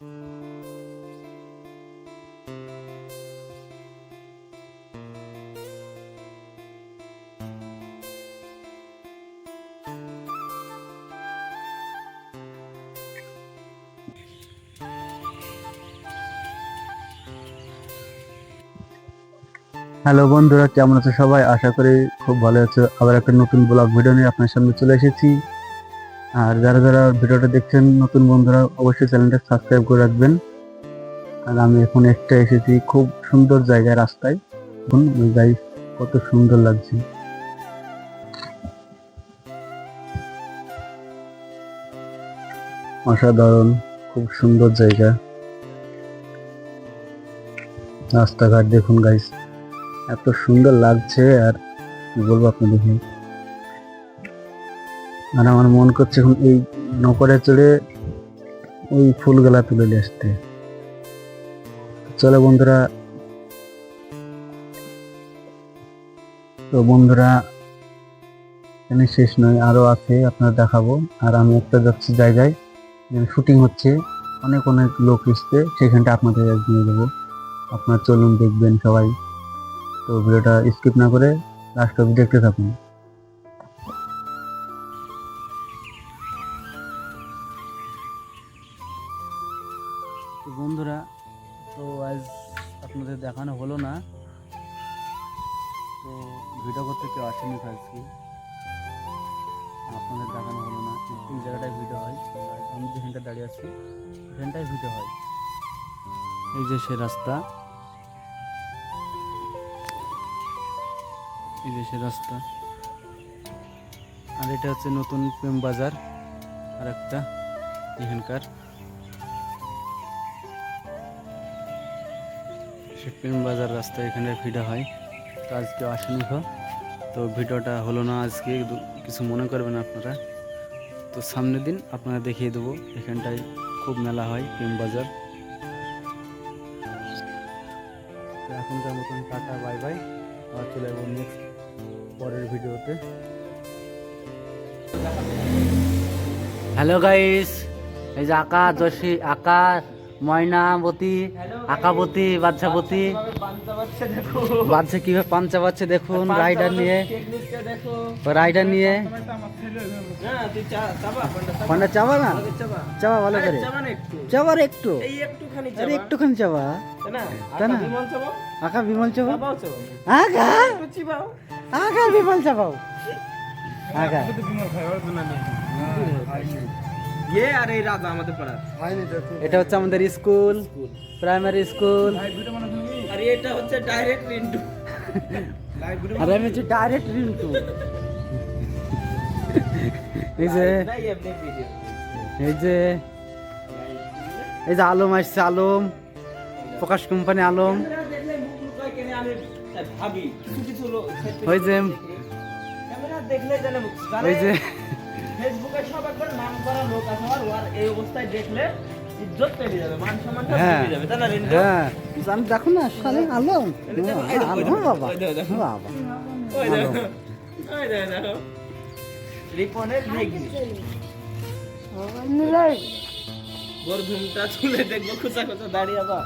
Hello বন্ধুরা, কেমন আছো সবাই? আশা করি খুব ভালো আছো। আবার একটা নতুন ব্লগ ভিডিও নিয়ে আপনার সামনে চলে এসেছি। আর যারা যারা ভিডিওটা দেখছেন, নতুন বন্ধুরা অবশ্যই চ্যানেলটা সাবস্ক্রাইব করে রাখবেন। আর আমি এখন একটা এসেছি খুব সুন্দর জায়গায়, রাস্তায়। ওই গাই কত সুন্দর লাগছে। অসাধারণ, খুব সুন্দর জায়গা। রাস্তাঘাট দেখুন গাইস এত সুন্দর লাগছে, আর কি বলব আপনাদেরকে? আর আমার মন করছে এখন এই নৌকারে চড়ে ওই ফুলগুলা তুলে নিয়ে আসতে। চলো বন্ধুরা। তো বন্ধুরা, এখানে শেষ নয়, আরও আছে আপনার দেখাবো। আর আমি একটা যাচ্ছি জায়গায় শুটিং হচ্ছে। অনেক অনেক লোক এসছে, সেখানটা আপনাদের নিয়ে দেবো আপনার চলুন, দেখবেন সবাই। তো ভিডিওটা স্কিপ না করে লাস্ট অবধি দেখতে থাকুন। তো বন্ধুরা, তো আজ আপনাদের দেখানো হলো না। তো ভিডিও করতে কেউ আসেনি আজকে। আপনাদের দেখানো হলো না। এই জায়গাটায় ভিডিও হয়। আমি যেখানটা দাঁড়িয়ে আছি সেখানটায় ভিডিও হয়। এই যে সে রাস্তা। এই যে সে রাস্তা। আর এটা হচ্ছে নতুন প্রেম বাজার। আর একটা এখানকার। প্রেম বাজার রাস্তা এখানে ভিডিও হয়। তো আজকে আসেনি তো ভিডিওটা হলো না আজকে কিছু মনে করবেন আপনারা? তো সামনের দিন আপনারা দেখিয়ে দেবো, এখানটায় খুব মেলা হয় প্রেম বাজার তো এখনকার মতন টাটা, বাই বাই। আবার চলে যাব নেক্সট পরের ভিডিওতে। হ্যালো গাইস এই যে আকা যশী আকা ময়নাবতী আকাবতী বাচ্চাবতী বাচ্চা কীভাবে পাঞ্চা বাচ্চা দেখুন রাইডার নিয়ে। রাইডার নিয়ে। পান্ডা চাবা না চাবা ভালো করে। চাবার একটু। আরে একটুখানি চাবা তাই না? আকা বিমল চাবা আকা আকা? বিমল চাবাও আকা। ইয়ে আর এই রাজা আমাদের পাড়ার। এটা হচ্ছে আমাদের স্কুল প্রাইমারি স্কুল। আর এটা হচ্ছে ডাইরেক্ট রিন্টু। আর আমি হচ্ছে ডাইরেক্ট রিন্টু। এই যে এই যে এই যে আলম আসছে আলম। প্রকাশ কোম্পানি আলম। ওই যে ওই যে ফেসবুকে নাম করা লোক আছে আর এই অবস্থায় দেখলে ইজ্জত পেয়ে যাবে মান সম্মান হ্যাঁ। পেয়ে যাবে তাই না হ্যাঁ। আমি দেখো না সালে আলম আলম বাবা। ওই দেখো, দেখো। বাবা। ওই দেখো ওই দেখো দেখো। রিপনের ভেগি। চুলে দেখব খুচা খুচা দাঁড়িয়ে আবার।